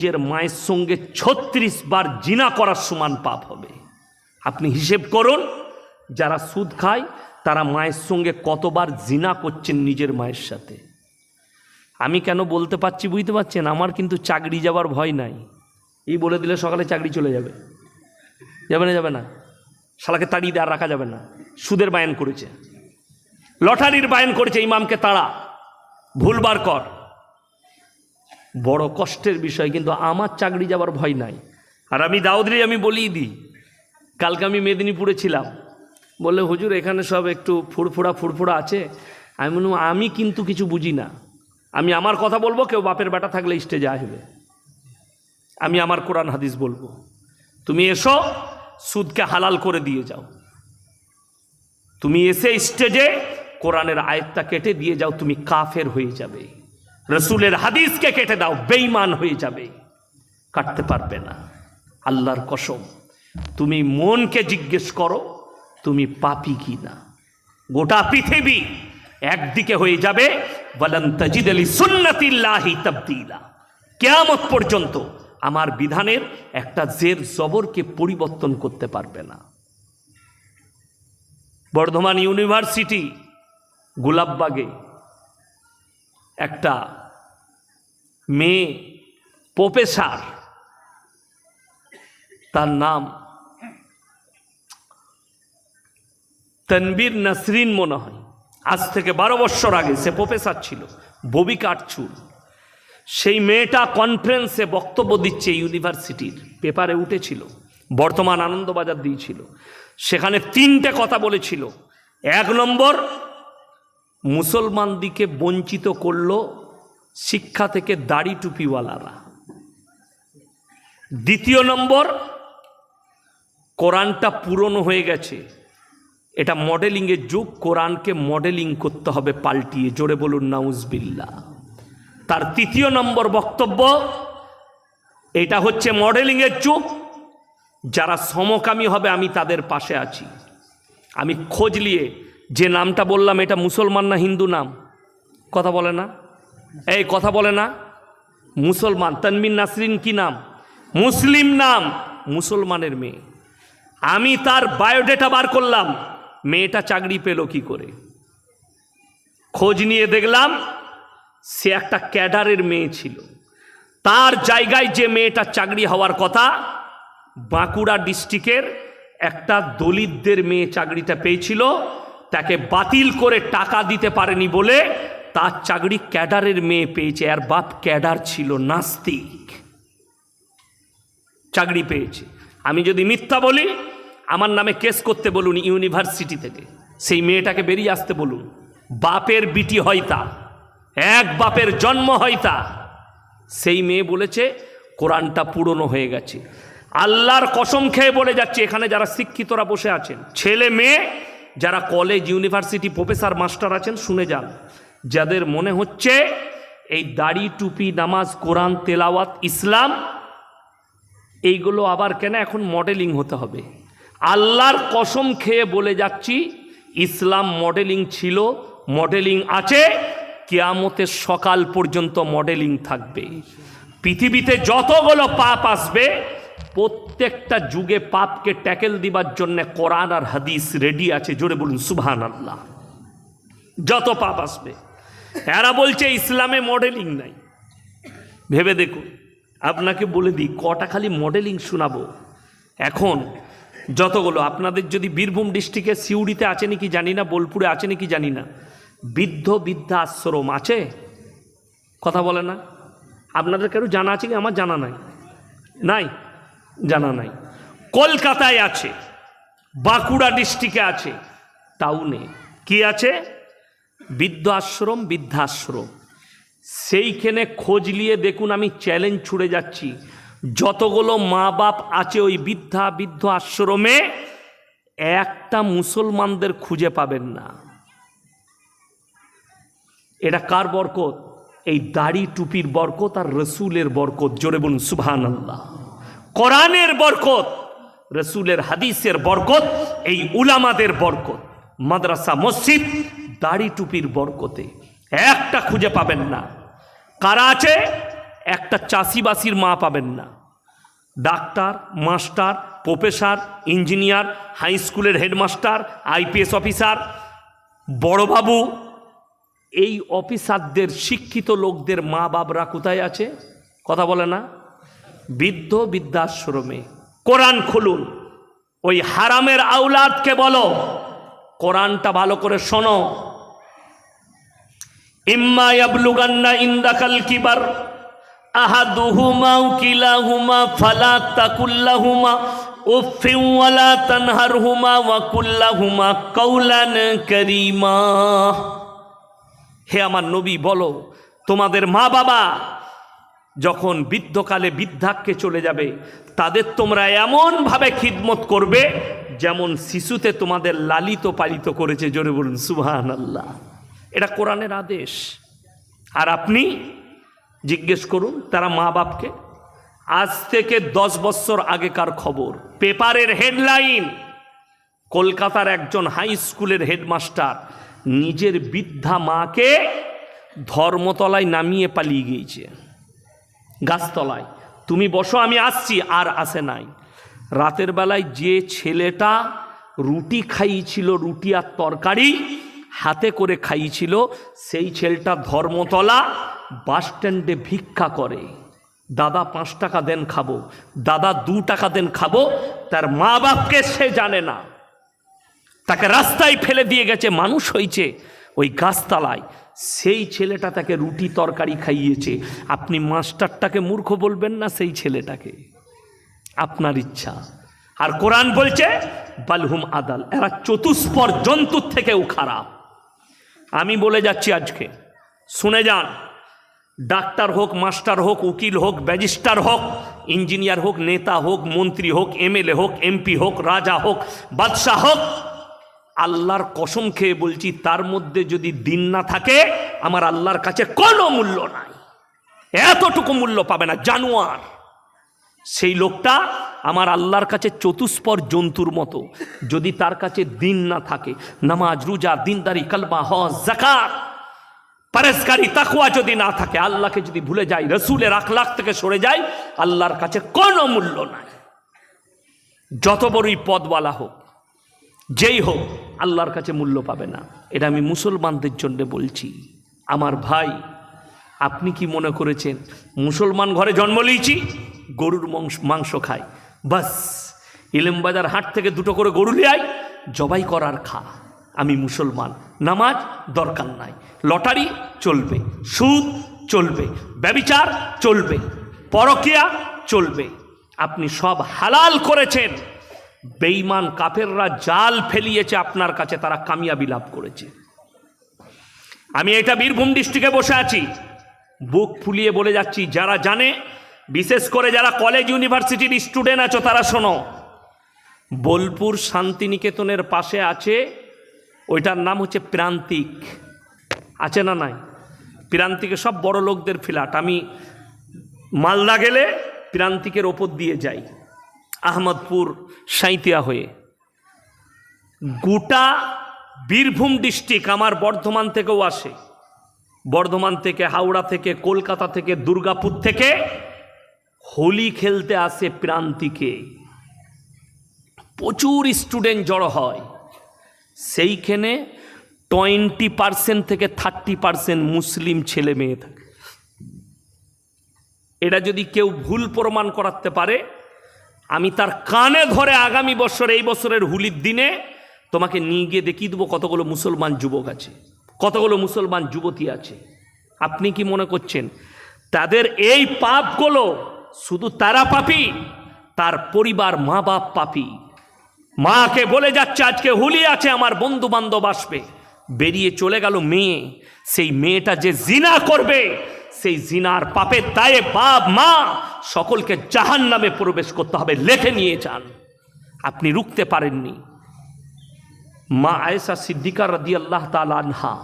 নিজের মায়ের সঙ্গে ছত্রিশ বার জিনা করার সমান পাপ হবে। আপনি হিসেব করুন, যারা সুদ খায়, তারা মায়ের সঙ্গে কতবার জিনা করছেন নিজের মায়ের সাথে। আমি কেন বলতে পারছি বুঝতে পারছেন? আমার কিন্তু চাকরি যাওয়ার ভয় নাই। এই বলে দিলে সকালে চাকরি চলে যাবে। যাবে না যাবে না। শালাকে তাড়িয়ে আর রাখা যাবে না। সুদের বায়ন করেছে। লটারির বায়ন করেছে ইমামকে তাড়া। ভুলবার কর। বড় কষ্টের বিষয়, কিন্তু আমার চাকরি যাওয়ার ভয় নাই। আর আমি দাউদরি আমি বলিয়ে দিই, কালকে আমি মেদিনীপুরে ছিলাম। বললে, হুজুর, এখানে সব একটু ফুরফুরা ফুরফুরা আছে। আমি বললাম, আমি কিন্তু কিছু বুঝি না। আমি আমার কথা বলব, কেউ বাপের বেটা থাকলে স্টেজে আসবে। আমি আমার কোরআন হাদিস বলব। তুমি এসো, সুদকে হালাল করে দিয়ে যাও। তুমি এসে স্টেজে কোরআনের আয়ত্তা কেটে দিয়ে যাও, তুমি কাফের হয়ে যাবে। রসুলের হাদিসকে কেটে দাও বেইমান হয়ে যাবে। কাটতে পারবে না। আল্লাহর কসম, তুমি মনকে জিজ্ঞেস করো, তুমি পাপি কি না গোটা পৃথিবী একদিকে হয়ে যাবে বলেন তাজিদ আলী সুন্নতিল্লাহি তবদিলা। কেয়ামত পর্যন্ত আমার বিধানের একটা জের জবরকে পরিবর্তন করতে পারবে না। বর্ধমান ইউনিভার্সিটি, গোলাপবাগে একটা মেয়ে প্রফেসর, তার নাম তনবীর নাসরিন মনে হয়। আজ থেকে বারো বছর আগে সে প্রফেসর ছিল ববি কাটচুর সেই মেয়েটা কনফারেন্সে বক্তব্য দিচ্ছে ইউনিভার্সিটির পেপারে উঠেছিল, বর্তমান আনন্দবাজার দিয়েছিল। সেখানে তিনটে কথা বলেছিল। এক নম্বর, মুসলমানদিকে বঞ্চিত করল শিক্ষা থেকে দাড়ি টুপিওয়ালারা। দ্বিতীয় নম্বর, কোরআনটা পুরনো হয়ে গেছে। এটা মডেলিংয়ের যুগ, কোরআনকে মডেলিং করতে হবে, পাল্টিয়ে। জোরে বলুন নাউজবিল্লা তার তৃতীয় নম্বর বক্তব্য, এটা হচ্ছে মডেলিংয়ের যুগ। যারা সমকামী হবে, আমি তাদের পাশে আছি। আমি খোঁজ নিয়ে, যে নামটা বললাম, এটা মুসলমান না হিন্দু নাম? কথা বলে না? এই কথা বলে না। মুসলমান, তানমিন নাসরিন কি নাম? মুসলিম নাম মুসলমানের মেয়ে। আমি তার বায়োডেটা বার করলাম। মেয়েটা চাকরি পেল কি করে? খোঁজ নিয়ে দেখলাম সে একটা ক্যাডারের মেয়ে ছিল। তার জায়গায় যে মেয়েটা চাকরি হওয়ার কথা, বাঁকুড়া ডিস্ট্রিক্টের একটা দলিতদের মেয়ে চাকরিটা পেয়েছিল। তাকে বাতিল করে টাকা দিতে পারেনি বলে তার চাকরি ক্যাডারের মেয়ে পেয়েছে, আর বাপ ক্যাডার ছিল নাস্তিক। চাকরি পেয়েছে। আমি যদি মিথ্যা বলি, আমার নামে কেস করতে বলুন ইউনিভার্সিটি থেকে। সেই মেয়েটাকে বেরিয়ে আসতে বলুন। বাপের বিটি হয় তা। এক বাপের জন্ম হয় তা। সেই মেয়ে বলেছে, কোরআনটা পুরনো হয়ে গেছে। আল্লাহর কসম খেয়ে বলে যাচ্ছে, এখানে যারা শিক্ষিতরা বসে আছেন। ছেলে মেয়ে, যারা কলেজ ইউনিভার্সিটি প্রফেসর মাস্টার আছেন, শুনে যান। যাদের মনে হচ্ছে এই দাড়ি, টুপি, নামাজ, কোরআন, তেলাওয়াত, ইসলাম, এইগুলো আবার কেন এখন মডেলিং হতে হবে? আল্লাহর কসম খেয়ে বলে যাচ্ছি, ইসলাম মডেলিং ছিল মডেলিং আছে, কেয়ামতের সকাল পর্যন্ত মডেলিং থাকবে। পৃথিবীতে যতগুলো পাপ আসবে, প্রত্যেকটা যুগে পাপকে ট্যাকেল দিবার জন্য কোরআন আর হাদিস রেডি আছে। জোরে বলুন সুবহান আল্লাহ যত পাপ আসবে। এরা বলছে ইসলামে মডেলিং নাই। ভেবে দেখুন, আপনাকে বলে দিই, কটা খালি মডেলিং শোনাবো? এখন যতগুলো, আপনাদের যদি বীরভূম ডিস্ট্রিক্টের সিউড়িতে আছে নাকি জানি না, বোলপুরে আছে নাকি জানি না, বৃদ্ধ বৃদ্ধা আশ্রম আছে? কথা বলে না? আপনাদের কারও জানা আছে কি? আমার জানা নাই। নাই? জানা নাই। কলকাতায় আছে, বাঁকুড়া ডিস্ট্রিক্টে আছে, টাউনে। কি আছে? বৃদ্ধ আশ্রম বৃদ্ধাশ্রম। সেইখানে খোঁজ নিয়ে দেখুন আমি চ্যালেঞ্জ ছুড়ে যাচ্ছি। যতগুলো মা বাপ আছে ওই বৃদ্ধা, বৃদ্ধ আশ্রমে, একটা মুসলমানদের খুঁজে পাবেন না। এটা কার বরকত? এই দাড়ি টুপির বরকত আর রসুলের বরকত। জোরে বলুন সুবহান আল্লাহ কোরআনের বরকত, রসুলের হাদিসের বরকত, এই উলামাদের বরকত। মাদ্রাসা, মসজিদ দাড়ি টুপির বরকতে। একটা খুঁজে পাবেন না। কারা আছে? একটা চাষিবাসির মা পাবেন না। Doctor, master, professor, engineer, high স্কুলের হেডমাস্টার, আইপিএস অফিসার, বড়বাবু, এই অফিসারদের শিক্ষিত লোকদের মা বাবরা কোথায় আছে? কথা বলে না। বৃদ্ধ বৃদ্ধাশ্রমে। কোরআন খুলুন। ওই হারামের আউলাদকে বলো। কোরআনটা ভালো করে শোনো। ইম্মা ইয়াবলুগান্না ইন্দাকাল কিবার। আহাদুহুমা আও কিলাহুমা ফালা তাকুল্লাহুমা উফিন ওয়ালা তানহারহুমা ওয়া কুল্লাহুমা কাওলান কারীমা। হে আমার নবী, বলো, তোমাদের মা বাবা যখন বৃদ্ধকালে বৃদ্ধাক্যে চলে যাবে, তাদের তোমরা এমনভাবে খিদমত করবে যেমন শিশুতে তোমাদের লালিত পালিত করেছে, জোরে বলুন সুবহান আল্লাহ এটা কোরআনের আদেশ। আর আপনি জিজ্ঞেস করুন তারা মা বাপকে, আজ থেকে দশ বছর আগেকার খবর। পেপারের হেডলাইন, কলকাতার একজন হাই স্কুলের হেডমাস্টার নিজের বৃদ্ধা মাকে ধর্মতলায় নামিয়ে পালিয়ে গিয়েছে। গাছতলায়, তুমি বসো, আমি আসছি। আর আসে নাই। রাতের বেলায় যে ছেলেটা রুটি খাইয়েছিল, রুটি আর তরকারি হাতে করে খাইয়েছিল সেই ছেলেটা ধর্মতলা বাস স্ট্যান্ডে ভিক্ষা করে। দাদা পাঁচ টাকা দেন খাব, দাদা দু টাকা দেন খাব, তার মা বাপকে সে জানে না। তাকে রাস্তায় ফেলে দিয়ে গেছে, মানুষ হয়েছে ওই গাছতলায়। সেই ছেলেটা তাকে রুটি তরকারি খাইয়েছে। আপনি মাস্টারটাকে মূর্খ বলবেন না সেই ছেলেটাকে? আপনার ইচ্ছা। আর কোরআন বলছে, বালহুম আদাল, এরা চতুষ্পর জন্তুর থেকেও খারাপ। আমি বলে যাচ্ছি আজকে, শুনে যান। ডাক্তার হোক, মাস্টার হোক, উকিল হোক ব্যারিস্টার হোক, ইঞ্জিনিয়ার হোক, নেতা হোক, মন্ত্রী হোক, এমএলএ হোক, এমপি হোক, রাজা হোক, বাদশাহ হোক, আল্লাহর কসম খেয়ে বলছি, তার মধ্যে যদি দিন না থাকে, আমার আল্লাহর কাছে কোনো মূল্য নাই। এতটুকু মূল্য পাবে না, জানোয়ার। সেই লোকটা আমার আল্লাহর কাছে চতুষ্পর জন্তুর মতো। যদি তার কাছে দিন না থাকে, নামাজ, রুজা, দিনদারি কালবা হজ জাকাত পারেসকারী তাকুয়া যদি না থাকে, আল্লাহকে যদি ভুলে যায়, রসুলের আখলাখ থেকে সরে যায়, আল্লাহর কাছে কোনো মূল্য নাই। যত বড়ই পদওয়ালা হোক, যেই হোক, আল্লাহর কাছে মূল্য পাবে না। এটা আমি মুসলমানদের জন্য বলছি। আমার ভাই আপনি কি মনে করেছেন? মুসলমান ঘরে জন্ম লিয়েছি গরুর মাংস মাংস খাই। বাস, ইলেমবাজার হাট থেকে দুটো করে গরু লিয়াই জবাই করার খা। আমি মুসলমান, নামাজ দরকার নাই। লটারি চলবে, সুদ চলবে, ব্যবিচার চলবে, পরকিয়া চলবে। আপনি সব হালাল করেছেন। বেইমান কাফেররা জাল ফেলিয়েছে আপনার কাছে, তারা কামিয়াবি লাভ করেছে। আমি এটা বীরভূম ডিস্ট্রিক্টে বসে আছি। বুক ফুলিয়ে বলে যাচ্ছি, যারা জানে, বিশেষ করে যারা কলেজ ইউনিভার্সিটির স্টুডেন্ট আছো, তারা শোনো। বোলপুর শান্তিনিকেতনের পাশে আছে, ওইটার নাম হচ্ছে প্রান্তিক। আছে না নাই? প্রান্তিকে সব বড় লোকদের ফ্ল্যাট। আমি মালদা গেলে প্রান্তিকের ওপর দিয়ে যাই, আহমদপুর সাঁইতিয়া হয়ে। গোটা বীরভূম ডিস্ট্রিক্ট আমার বর্ধমান থেকেও আসে। বর্ধমান থেকে, হাওড়া থেকে, কলকাতা থেকে, দুর্গাপুর থেকে হোলি খেলতে আসে প্রান্তিকে। প্রচুর স্টুডেন্ট জড়ো হয়। সেইখানে টোয়েন্টি পার্সেন্ট থেকে থার্টি পার্সেন্ট মুসলিম ছেলে মেয়ে থাকে। এটা যদি কেউ ভুল প্রমাণ করাতে পারে, আমি তার কানে ধরে আগামী বছর, এই বছরের হুলির দিনে তোমাকে নিয়ে গিয়ে দেখিয়ে দেবো কতগুলো মুসলমান যুবক আছে। কতগুলো মুসলমান যুবতী আছে? আপনি কি মনে করছেন? তাদের এই পাপগুলো শুধু তারা পাপি, তার পরিবার মা বাপ পাপি। মাকে বলে যাচ্ছে, আজকে হুলি আছে, আমার বন্ধু বান্ধব আসবে। বেরিয়ে চলে গেল মেয়ে। সেই মেয়েটা যে জিনা করবে, সেই জিনার পাপের দায়ে বাপ, মা সকলকে জাহান নামে প্রবেশ করতে হবে, লেখে নিয়ে যান। আপনি রুখতে পারেননি। মা আয়েশা সিদ্দিকা রদি আল্লাহ তাল আনহা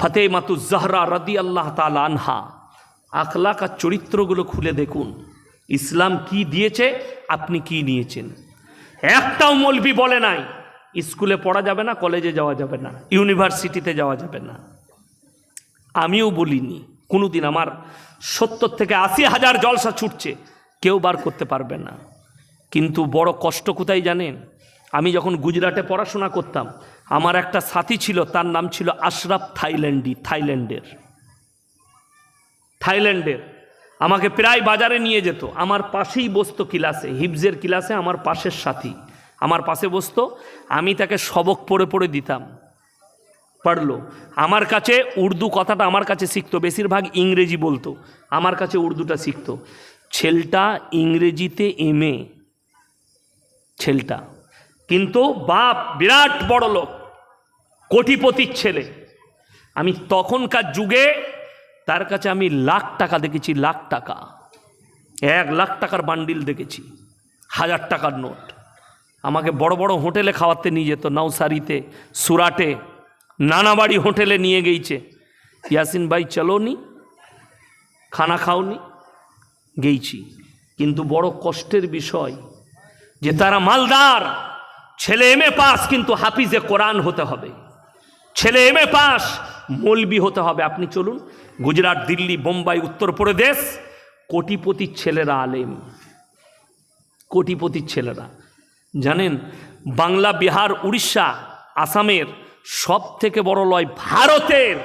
ফতে মাতু জাহরা রদি আল্লাহ তাল আনহা আখলাকার চরিত্রগুলো খুলে দেখুন। ইসলাম কি দিয়েছে, আপনি কি নিয়েছেন? একটাও মলবি বলে নাই, স্কুলে পড়া যাবে না, কলেজে যাওয়া যাবে না, ইউনিভার্সিটিতে যাওয়া যাবে না। আমিও বলিনি, কোনোদিন আমার সত্তর থেকে আশি হাজার জলসা ছুটছে, কেউ বার করতে পারবে না। কিন্তু বড় কষ্ট কোথায় জানেন? আমি যখন গুজরাটে পড়াশোনা করতাম, আমার একটা সাথী ছিল, তার নাম ছিল আশরাফ থাইল্যান্ডি, থাইল্যান্ডের। থাইল্যান্ডের। আমাকে প্রায় বাজারে নিয়ে যেত। আমার পাশেই বসতো ক্লাসে হিপজের ক্লাসে আমার পাশের সাথী। আমার পাশে বসতো, আমি তাকে সবক পড়ে পড়ে দিতাম। পারল। আমার কাছে উর্দু কথাটা আমার কাছে শিখতো, বেশিরভাগ ইংরেজি বলতো। আমার কাছে উর্দুটা শিখতো। ছেলটা ইংরেজিতে এমএ ছেলটা। কিন্তু বাপ বিরাট বড় লোক, কোটিপতির ছেলে। আমি তখনকার যুগে তার কাছে আমি লাখ টাকা দেখেছি, লাখ টাকা। এক লাখ টাকার বান্ডিল দেখেছি, হাজার টাকার নোট। আমাকে বড় বড় হোটেলে খাওয়াতে নিয়ে যেত, নওসারিতে, সুরাটে, নানাবাড়ি হোটেলে নিয়ে গেইছে। ইয়াসিন ভাই চলো নি খানা খাওনি, গেইছি। কিন্তু বড় কষ্টের বিষয় যে তারা মালদার ছেলে এম এ পাস, কিন্তু হাফিজে কোরআন হতে হবে। ছেলে এম এ পাস, মৌলবি হতে হবে। আপনি চলুন, গুজরাট, দিল্লি, বোম্বাই, উত্তরপ্রদেশ কোটিপতির ছেলেরা আলেম। কোটিপতির ছেলেরা। জানেন, বাংলা, বিহার, উড়িষ্যা, আসামের সব থেকে বড় লয় ভারতের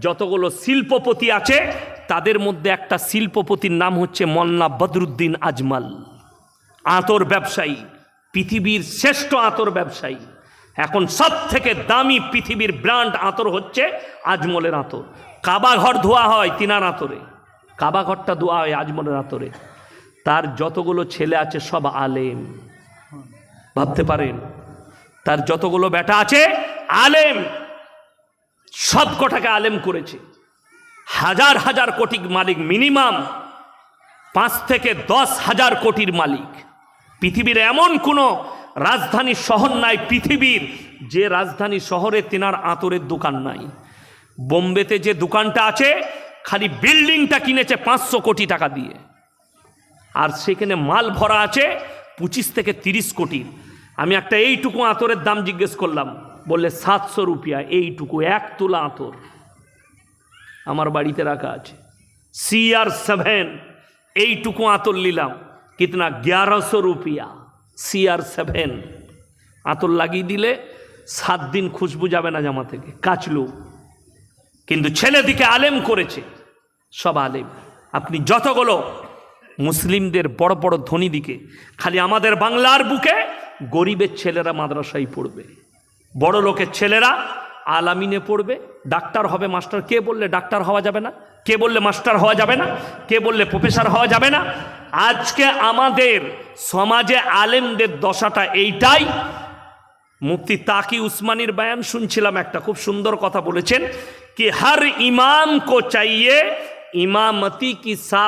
যতগুলো শিল্পপতি আছে, তাদের মধ্যে একটা শিল্পপতির নাম হচ্ছে মন্না বদরুদ্দিন আজমাল। আতর ব্যবসায়ী। পৃথিবীর শ্রেষ্ঠ আতর ব্যবসায়ী। এখন সব থেকে দামি পৃথিবীর ব্র্যান্ড আতর হচ্ছে আজমলের আতর। কাবা ঘর ধোয়া হয় তিনার আতরে। কাবা ঘরটা ধোয়া হয় আজমলের আতরে। তার যতগুলো ছেলে আছে সব আলেম। ভাবতে পারেন? তার যতগুলো বেটা আছে আলেম। সব কটাকে আলেম করেছে। হাজার হাজার কোটি মালিক মিনিমাম। পাঁচ থেকে দশ হাজার কোটির মালিক। পৃথিবীর এমন কোনো রাজধানী শহর নাই পৃথিবীর, যে রাজধানী শহরে তেনার আতরের দোকান নাই। বোম্বেতে যে দোকানটা আছে, খালি বিল্ডিংটা কিনেছে পাঁচশো কোটি টাকা দিয়ে। আর সেখানে মাল ভরা আছে পঁচিশ থেকে তিরিশ কোটির আমি একটা এইটুকু আতরের দাম জিজ্ঞেস করলাম, বললে সাতশো রুপিয়া, এইটুকু এক তোলা আতর। আমার বাড়িতে রাখা আছে। সি আর সেভেন এইটুকু আতর নিলাম। কিতনা গ্যারোশো রুপিয়া সি আর সেভেন আতর লাগিয়ে দিলে সাত দিন খুশবু যাবে না জামা থেকে কাচলো কিন্তু ছেলেদিকে আলেম করেছে সব আলেম আপনি যতগুলো মুসলিমদের বড় বড় ধনী দিকে খালি আমাদের বাংলার বুকে গরিবের ছেলেরা মাদ্রাসায় পড়বে বড় লোকের ছেলেরা আলামিনে পড়বে ডাক্তার হবে মাস্টার কে বললে ডাক্তার হওয়া যাবে না কে বললে মাস্টার হওয়া যাবে না? কে বললে প্রফেসর হওয়া যাবে না? আজকে আমাদের সমাজে আলেমদের দশাটা এইটাই। মুফতি তাকি উসমানির বয়ান শুনছিলাম একটা, খুব সুন্দর কথা বলেছেন, কি হর ইমাম কো চাইয়ে ইমামতি কি সা